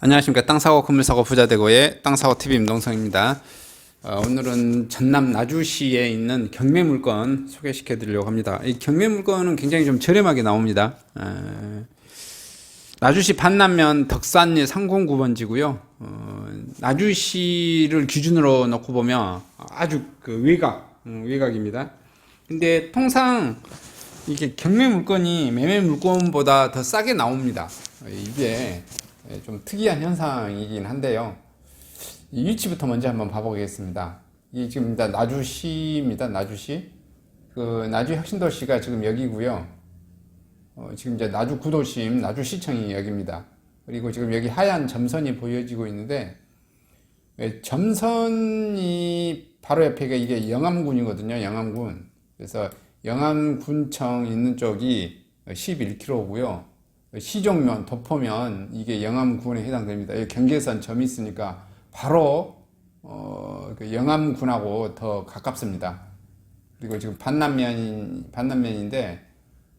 안녕하십니까 땅 사고 건물 사고 부자되고의 땅 사고 TV 임동성입니다. 어, 오늘은 전남 나주시에 있는 경매 물건 소개시켜 드리려고 합니다. 이 경매 물건은 굉장히 좀 저렴하게 나옵니다. 에, 나주시 반남면 덕산리 309번지고요. 어, 나주시를 기준으로 놓고 보면 아주 그 외곽, 음, 외곽입니다. 근데 통상 이게 경매 물건이 매매 물건보다 더 싸게 나옵니다. 어, 이게 좀 특이한 현상이긴 한데요. 이 위치부터 먼저 한번 봐보겠습니다. 이 지금 다 나주시입니다. 나주시. 그 나주 혁신도시가 지금 여기고요. 어, 지금 이제 나주 구도심, 나주시청이 여기입니다. 그리고 지금 여기 하얀 점선이 보여지고 있는데 예, 점선이 바로 옆에가 이게 영암군이거든요. 영암군. 그래서 영암군청 있는 쪽이 11km고요. 시종면, 도포면 이게 영암군에 해당됩니다. 경계선 점이 있으니까 바로 어, 그 영암군하고 더 가깝습니다. 그리고 지금 반남면 반남면인데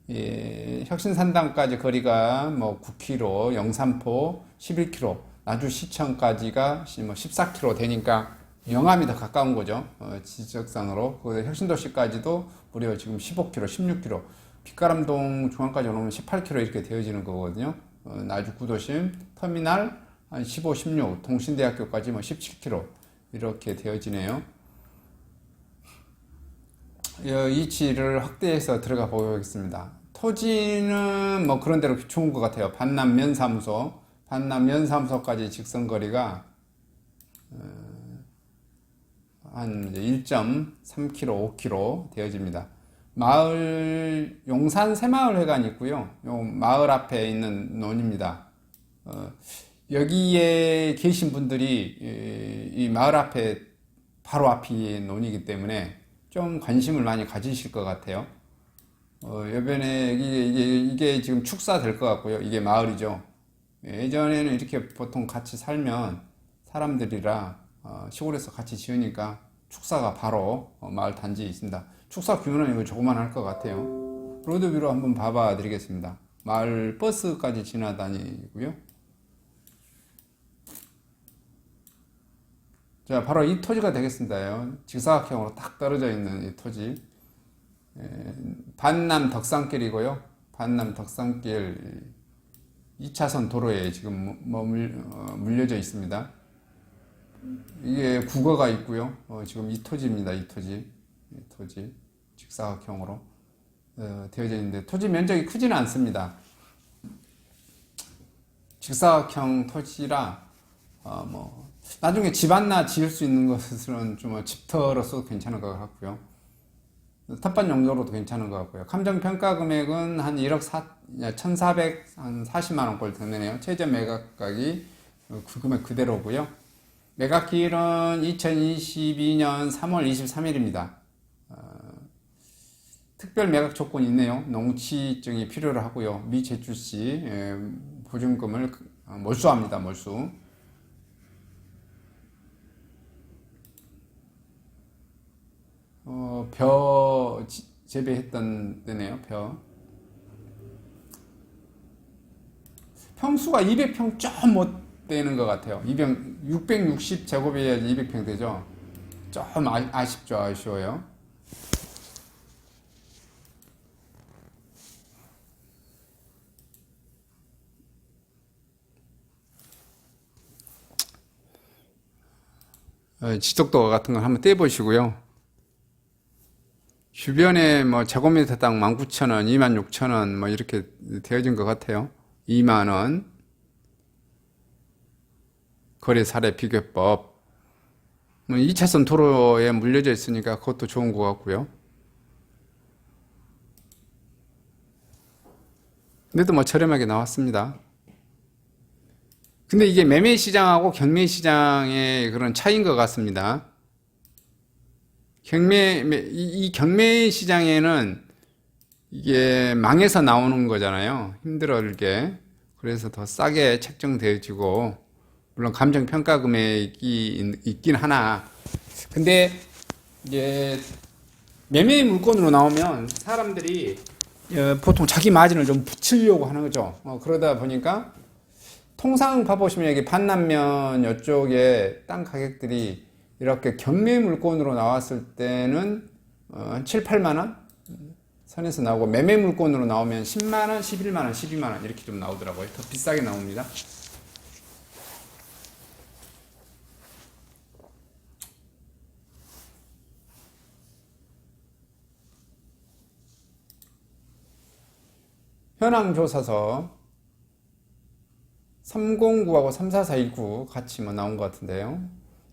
예, 혁신산당까지 거리가 뭐 9km, 영산포 11km, 나주시청까지가 뭐 14km 되니까 영암이 더 가까운 거죠. 어, 지적상으로. 그 혁신도시까지도 무려 지금 15km, 16km. 빛가람동 중앙까지 오면 18km 이렇게 되어지는 거거든요. 어, 나주 구도심, 터미널 한 15, 16, 동신대학교까지 뭐 17km 이렇게 되어지네요. 이 위치를 확대해서 들어가 보겠습니다. 토지는 뭐 그런 대로 좋은 것 같아요. 반남 면 사무소, 반남 면 사무소까지 직선 거리가 어, 한 1.3km, 5km 되어집니다. 마을 용산 새마을회관이 있고요. 요 마을 앞에 있는 논입니다. 어, 여기에 계신 분들이 이, 이 마을 앞에 바로 앞이 논이기 때문에 좀 관심을 많이 가지실 것 같아요. 어, 여변에 이게, 이게, 이게 지금 축사 될 것 같고요. 이게 마을이죠. 예전에는 이렇게 보통 같이 살면 사람들이라 어, 시골에서 같이 지으니까 축사가 바로 어, 마을 단지에 있습니다. 축사 규모는 이거 조그만할 것 같아요. 로드뷰로 한번 봐봐 드리겠습니다. 마을 버스까지 지나다니고요. 자, 바로 이 토지가 되겠습니다. 직사각형으로 딱 떨어져 있는 이 토지. 에, 반남 덕산길이고요. 반남 덕산길 2차선 도로에 지금 머물, 어, 물려져 있습니다. 이게 국어가 있고요. 어, 지금 이 토지입니다. 이 토지. 이 토지. 직사각형으로 어, 되어져 있는데 토지 면적이 크지는 않습니다. 직사각형 토지라 어, 뭐 나중에 집 하나 지을 수 있는 것은 좀 집터로서 괜찮은 것 같고요. 텃밭 용도로도 괜찮은 것 같고요. 감정 평가 금액은 한 1억 4, 1,440만 원꼴 되네요. 최저 매각가격이 그 금액 그대로고요. 매각 기일은 2022년 3월 23일입니다. 어, 특별 매각 조건이 있네요. 농취증이 필요로 하고요. 미제출 시 예, 보증금을 몰수합니다. 몰수. 어, 벼 지- 재배했던 데네요. 벼. 평수가 200평 좀 못 되는 것 같아요. 200, 660 제곱이어야지 200평 되죠. 좀 아, 아쉽죠. 아쉬워요. 지적도 같은 거 한번 떼보시고요. 주변에 뭐 제곱미터당 19,000원, 26,000원 뭐 이렇게 되어진 것 같아요. 2만 원. 거래 사례 비교법. 뭐 2차선 도로에 물려져 있으니까 그것도 좋은 것 같고요. 근데도 뭐 저렴하게 나왔습니다. 근데 이게 매매 시장하고 경매 시장의 그런 차이인 것 같습니다. 경매 이, 이 경매 시장에는 이게 망해서 나오는 거잖아요. 힘들게 그래서 더 싸게 책정되어지고 물론 감정 평가 금액이 있, 긴 하나 근데 이제 매매 물건으로 나오면 사람들이 어, 보통 자기 마진을 좀 붙이려고 하는 거죠. 어, 그러다 보니까 통상 봐보시면 여기 반남면 이쪽에 땅 가격들이 이렇게 경매 물건으로 나왔을 때는 어, 한 7, 8만 원 선에서 나오고 매매 물건으로 나오면 10만 원, 11만 원, 12만 원 이렇게 좀 나오더라고요. 더 비싸게 나옵니다. 현황 조사서 309하고 34419 같이 뭐 나온 것 같은데요.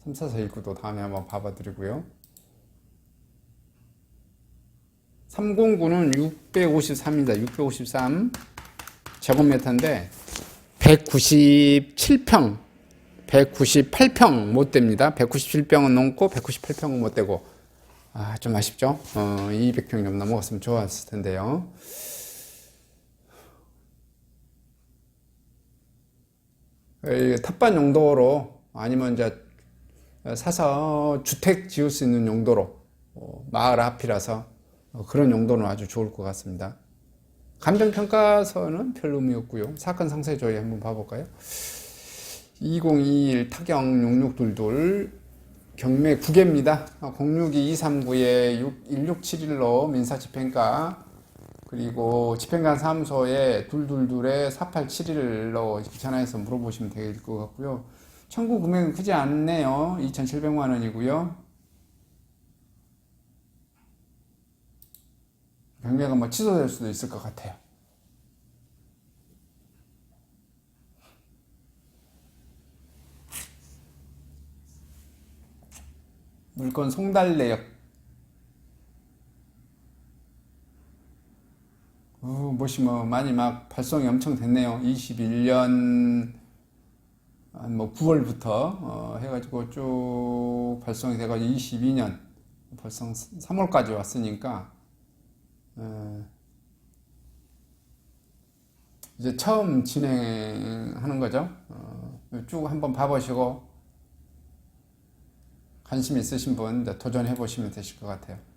34419도 다음에 한번 봐봐 드리고요. 309는 653입니다. 653 제곱미터인데 197평, 198평 못 됩니다. 197평은 넘고 198평은 못 되고 아, 좀 아쉽죠? 어, 200평 좀 넘어갔으면 좋았을 텐데요. 이 텃밭 용도로 아니면 이제 사서 주택 지을 수 있는 용도로 어, 마을 앞이라서 어, 그런 용도는 아주 좋을 것 같습니다. 감정 평가서는 별 의미 없고요. 사건 상세 조회 한번 봐볼까요? 2021 타경 6622 경매 9개입니다. 062 239에 1671로 민사집행가 그리고 집행관 사무소에 둘둘둘에 4871로 전화해서 물어보시면 될 것 같고요. 청구 금액은 크지 않네요. 2,700만 원이고요. 경매가 뭐 취소될 수도 있을 것 같아요. 물건 송달내역 어, 뭐시 뭐 많이 막 발송이 엄청 됐네요. 21년 한뭐 9월부터 어, 해가지고 쭉 발송이 돼가지고 22년 벌써 3월까지 왔으니까 어, 이제 처음 진행하는 거죠. 어, 쭉 한번 봐보시고 관심 있으신 분 도전해 보시면 되실 것 같아요.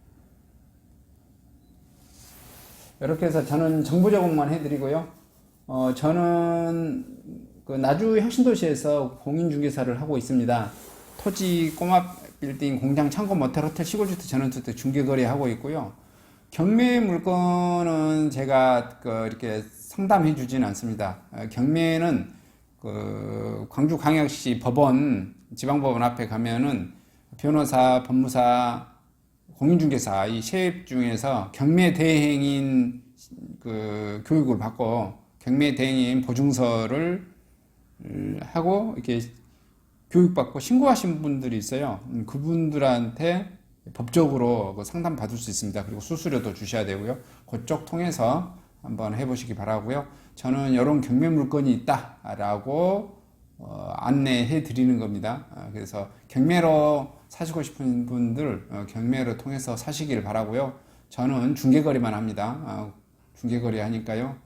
이렇게 해서 저는 정보 제공만 해드리고요. 어, 저는 그 나주 혁신도시에서 공인중개사를 하고 있습니다. 토지 꼬마 빌딩 공장 창고 모텔 호텔 시골주택 전원주택 중개거래 하고 있고요. 경매 물건은 제가 그 이렇게 상담해 주지는 않습니다. 어, 경매는 그 광주광역시 법원 지방법원 앞에 가면은 변호사, 법무사, 공인중개사 이세 중에서 경매 대행인 그 교육을 받고 경매 대행인 보증서를 음, 하고 이렇게 교육받고 신고하신 분들이 있어요. 음, 그분들한테 법적으로 그 상담 받을 수 있습니다. 그리고 수수료도 주셔야 되고요. 그쪽 통해서 한번 해보시기 바라고요. 저는 이런 경매 물건이 있다라고 어, 안내해 드리는 겁니다. 아, 그래서 경매로 사시고 싶은 분들 어, 경매로 통해서 사시기를 바라고요. 저는 중개거래만 합니다. 아, 중개거래 하니까요.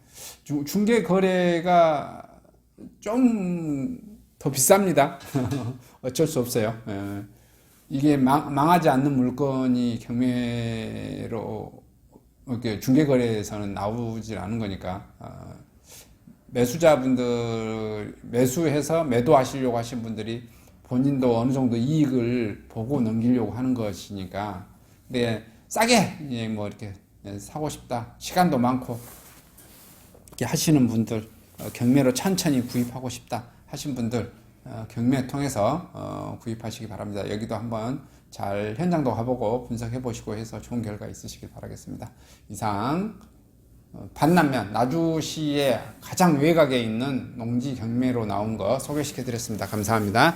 중, 중개거래가 좀 더 비쌉니다. 어쩔 수 없어요. 예. 이게 망, 망하지 않는 물건이 경매로 중개거래에서는 나오질 않은 거니까 아, 매수자분들 매수해서 매도하시려고 하신 분들이 본인도 어느 정도 이익을 보고 넘기려고 하는 것이니까 근데 싸게 예, 뭐 이렇게 사고 싶다 시간도 많고 이렇게 하시는 분들 어, 경매로 천천히 구입하고 싶다 하신 분들 어, 경매 통해서 어, 구입하시기 바랍니다. 여기도 한번 잘 현장도 가보고 분석해 보시고 해서 좋은 결과 있으시길 바라겠습니다. 이상 반남면 나주시의 가장 외곽에 있는 농지 경매로 나온 거 소개시켜 드렸습니다. 감사합니다.